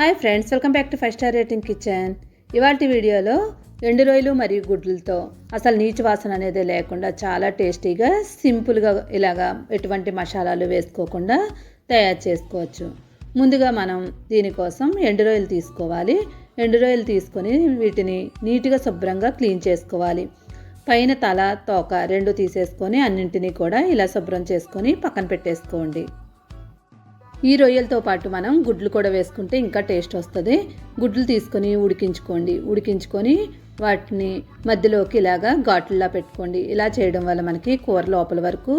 Hi friends welcome back to five star rating kitchen. ఇవాటి వీడియోలో ఎండు రొయ్యలు మరియు గుడ్లతో అసలు నీచు వాసన అనేది లేకుండా చాలా టేస్టీగా సింపుల్గా ఇలాగా ఎటువంటి మసాలాలు వేసుకోకుండా తయారు చేసుకోవచ్చు. ముందుగా మనం దీనికోసం ఎండు రొయ్యలు తీసుకోవాలి. ఎండు రొయ్యలు తీసుకొని వీటిని నీట్గా శుభ్రంగా క్లీన్ చేసుకోవాలి. పైన తల తోక రెండు తీసేసుకొని అన్నింటినీ కూడా ఇలా శుభ్రం చేసుకొని పక్కన పెట్టేసుకోండి. ఈ రొయ్యలతో పాటు మనం గుడ్లు కూడా వేసుకుంటే ఇంకా టేస్ట్ వస్తుంది. గుడ్లు తీసుకొని ఉడికించుకోండి. ఉడికించుకొని వాటిని మధ్యలోకి ఇలాగా ఘాట్లులా పెట్టుకోండి. ఇలా చేయడం వల్ల మనకి కూర లోపల వరకు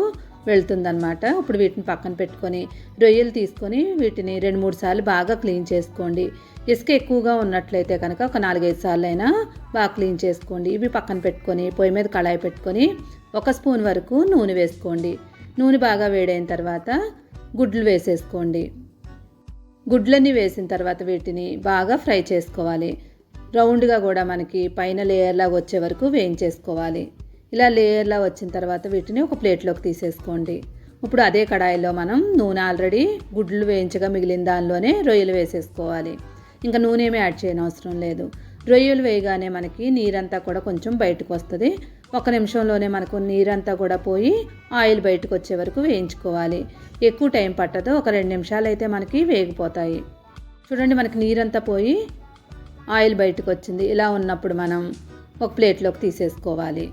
వెళ్తుందనమాట ఇప్పుడు వీటిని పక్కన పెట్టుకొని రొయ్యలు తీసుకొని వీటిని రెండు మూడు సార్లు బాగా క్లీన్ చేసుకోండి. ఇసుక ఎక్కువగా ఉన్నట్లయితే కనుక ఒక నాలుగైదు సార్లు అయినా బాగా క్లీన్ చేసుకోండి. ఇవి పక్కన పెట్టుకొని పొయ్యి మీద కళాయి పెట్టుకొని ఒక స్పూన్ వరకు నూనె వేసుకోండి. నూనె బాగా వేడైన తర్వాత గుడ్లు వేసేసుకోండి. గుడ్లన్నీ వేసిన తర్వాత వీటిని బాగా ఫ్రై చేసుకోవాలి. రౌండ్గా కూడా మనకి పైన లేయర్లాగా వచ్చే వరకు వేయించేసుకోవాలి. ఇలా లేయర్లా వచ్చిన తర్వాత వీటిని ఒక ప్లేట్లోకి తీసేసుకోండి. ఇప్పుడు అదే కడాయిలో మనం నూనె ఆల్రెడీ గుడ్లు వేయించగా మిగిలిన దానిలోనే రొయ్యలు వేసేసుకోవాలి. ఇంకా నూనె ఏమీ యాడ్ చేయనవసరం లేదు. రొయ్యలు వేయగానే మనకి నీరంతా కూడా కొంచెం బయటకు వస్తుంది. ఒక నిమిషంలోనే మనకు నీరంతా కూడా పోయి ఆయిల్ బయటకు వచ్చే వరకు వేయించుకోవాలి. ఎక్కువ టైం పట్టదు. ఒక రెండు నిమిషాలు అయితే మనకి వేగిపోతాయి. చూడండి మనకి నీరంతా పోయి ఆయిల్ బయటకు వచ్చింది. ఇలా ఉన్నప్పుడు మనం ఒక ప్లేట్లోకి తీసేసుకోవాలి.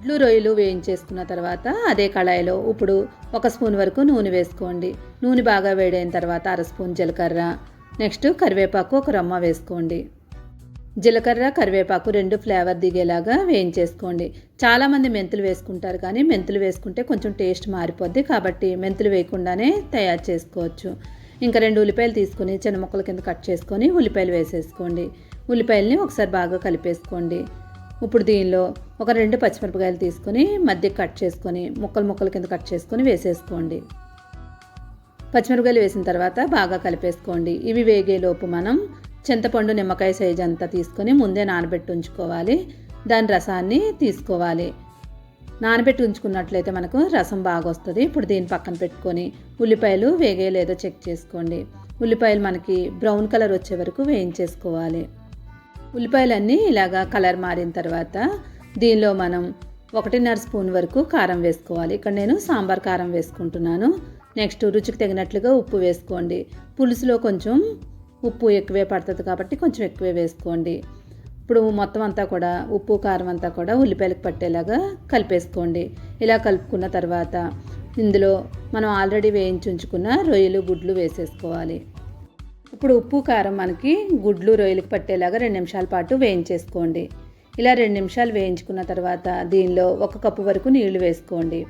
గుడ్లు రొయ్యలు వేయించేసుకున్న తర్వాత అదే కళాయిలో ఇప్పుడు ఒక స్పూన్ వరకు నూనె వేసుకోండి. నూనె బాగా వేడైన తర్వాత అర స్పూన్ జీలకర్ర నెక్స్ట్ కరివేపాకు ఒక రమ్మ వేసుకోండి. జీలకర్ర కరివేపాకు రెండు ఫ్లేవర్ దిగేలాగా వేయించేసుకోండి. చాలామంది మెంతులు వేసుకుంటారు కానీ మెంతులు వేసుకుంటే కొంచెం టేస్ట్ మారిపోద్ది కాబట్టి మెంతులు వేయకుండానే తయారు చేసుకోవచ్చు. ఇంకా రెండు ఉల్లిపాయలు తీసుకుని చిన్న ముక్కల కింద కట్ చేసుకొని ఉల్లిపాయలు వేసేసుకోండి. ఉల్లిపాయలని ఒకసారి బాగా కలిపేసుకోండి. ఇప్పుడు దీనిలో ఒక రెండు పచ్చిమిరపకాయలు తీసుకొని మధ్య కట్ చేసుకొని ముక్కలు ముక్కల కింద కట్ చేసుకొని వేసేసుకోండి. పచ్చిమిరపకాయలు వేసిన తర్వాత బాగా కలిపేసుకోండి. ఇవి వేగేలోపు మనం చింతపండు నిమ్మకాయ సైజ్ అంతా తీసుకొని ముందే నానబెట్టి ఉంచుకోవాలి. దాని రసాన్ని తీసుకోవాలి. నానబెట్టి ఉంచుకున్నట్లయితే మనకు రసం బాగా వస్తుంది. ఇప్పుడు దీని పక్కన పెట్టుకొని ఉల్లిపాయలు వేగే లేదో చెక్ చేసుకోండి. ఉల్లిపాయలు మనకి బ్రౌన్ కలర్ వచ్చే వరకు వేయించేసుకోవాలి. ఉల్లిపాయలన్నీ ఇలాగా కలర్ మారిన తర్వాత దీనిలో మనం ఒకటిన్నర స్పూన్ వరకు కారం వేసుకోవాలి. ఇక్కడ నేను సాంబార్ కారం వేసుకుంటున్నాను. నెక్స్ట్ రుచికి తగినట్లుగా ఉప్పు వేసుకోండి. పులుసులో కొంచెం ఉప్పు ఎక్కువే పడుతుంది కాబట్టి కొంచెం ఎక్కువే వేసుకోండి. ఇప్పుడు మొత్తం అంతా కూడా ఉప్పు కారం అంతా కూడా ఉల్లిపాయలకు పట్టేలాగా కలిపేసుకోండి. ఇలా కలుపుకున్న తర్వాత ఇందులో మనం ఆల్రెడీ వేయించి ఉంచుకున్న రొయ్యలు గుడ్లు వేసేసుకోవాలి. ఇప్పుడు ఉప్పు కారం మనకి గుడ్లు రొయ్యలకు పట్టేలాగా రెండు నిమిషాల పాటు వేయించేసుకోండి. ఇలా రెండు నిమిషాలు వేయించుకున్న తర్వాత దీనిలో ఒక కప్పు వరకు నీళ్ళు వేసుకోండి.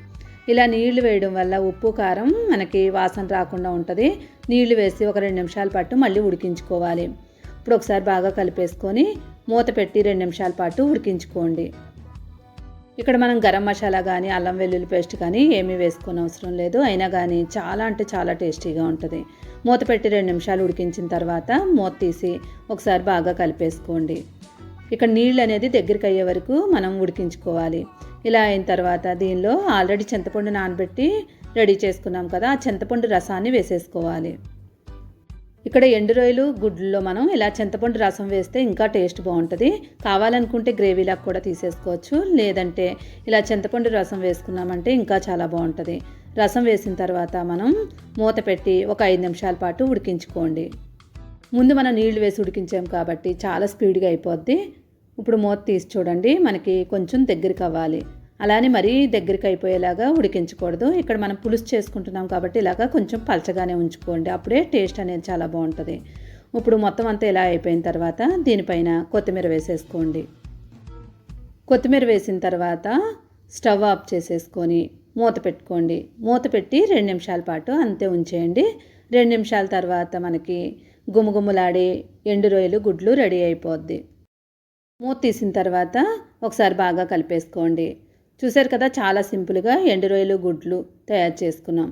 ఇలా నీళ్ళు వేయడం వల్ల ఉప్పు కారం మనకి వాసన రాకుండా ఉంటుంది. నీళ్ళు వేసి ఒక రెండు నిమిషాల పాటు మళ్ళీ ఉడికించుకోవాలి. ఇప్పుడు ఒకసారి బాగా కలిపేసుకొని మూత పెట్టి రెండు నిమిషాల పాటు ఉడికించుకోండి. ఇక్కడ మనం గరం మసాలా కానీ అల్లం వెల్లుల్లి పేస్ట్ కానీ ఏమీ వేసుకోని అవసరం లేదు. అయినా కానీ చాలా అంటే చాలా టేస్టీగా ఉంటుంది. మూత పెట్టి రెండు నిమిషాలు ఉడికించిన తర్వాత మూత తీసి ఒకసారి బాగా కలిపేసుకోండి. ఇక్కడ నీళ్ళు అనేది దగ్గరికి అయ్యే వరకు మనం ఉడికించుకోవాలి. ఇలా అయిన తర్వాత దీనిలో ఆల్రెడీ చింతపండు నానబెట్టి రెడీ చేసుకున్నాం కదా ఆ చింతపండు రసాన్ని వేసేసుకోవాలి. ఇక్కడ ఎండు రొయ్యలు గుడ్లలో మనం ఇలా చింతపండు రసం వేస్తే ఇంకా టేస్ట్ బాగుంటుంది. కావాలనుకుంటే గ్రేవీలాగా కూడా తీసేసుకోవచ్చు లేదంటే ఇలా చింతపండు రసం వేసుకున్నామంటే ఇంకా చాలా బాగుంటుంది. రసం వేసిన తర్వాత మనం మూత పెట్టి ఒక ఐదు నిమిషాల పాటు ఉడికించుకోండి. ముందు మనం నీళ్ళు వేసి ఉడికించాం కాబట్టి చాలా స్పీడ్గా అయిపోద్ది. ఇప్పుడు మూత తీసి చూడండి మనకి కొంచెం దగ్గరికి అవ్వాలి. అలానే మరీ దగ్గరికి అయిపోయేలాగా ఉడికించకూడదు. ఇక్కడ మనం పులుసు చేసుకుంటున్నాం కాబట్టి ఇలాగా కొంచెం పలచగానే ఉంచుకోండి. అప్పుడే టేస్ట్ అనేది చాలా బాగుంటుంది. ఇప్పుడు మొత్తం అంతా ఇలా అయిపోయిన తర్వాత దీనిపైన కొత్తిమీర వేసేసుకోండి. కొత్తిమీర వేసిన తర్వాత స్టవ్ ఆఫ్ చేసేసుకొని మూత పెట్టుకోండి. మూత పెట్టి రెండు నిమిషాల పాటు అంతే ఉంచేయండి. రెండు నిమిషాల తర్వాత మనకి గుమగుమలాడే ఎండు రొయ్యలు గుడ్లు రెడీ అయిపోద్ది. మూత తీసిన తర్వాత ఒకసారి బాగా కలిపేసుకోండి. చూసారు కదా చాలా సింపుల్గా ఎండు రొయ్యలు గుడ్లు తయారు చేసుకున్నాం.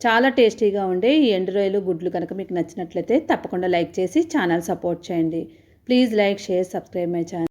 చాలా టేస్టీగా ఉండే ఈ ఎండు రొయ్యలు గుడ్లు కనుక మీకు నచ్చినట్లయితే తప్పకుండా లైక్ చేసి ఛానల్ సపోర్ట్ చేయండి. Please like share subscribe my channel.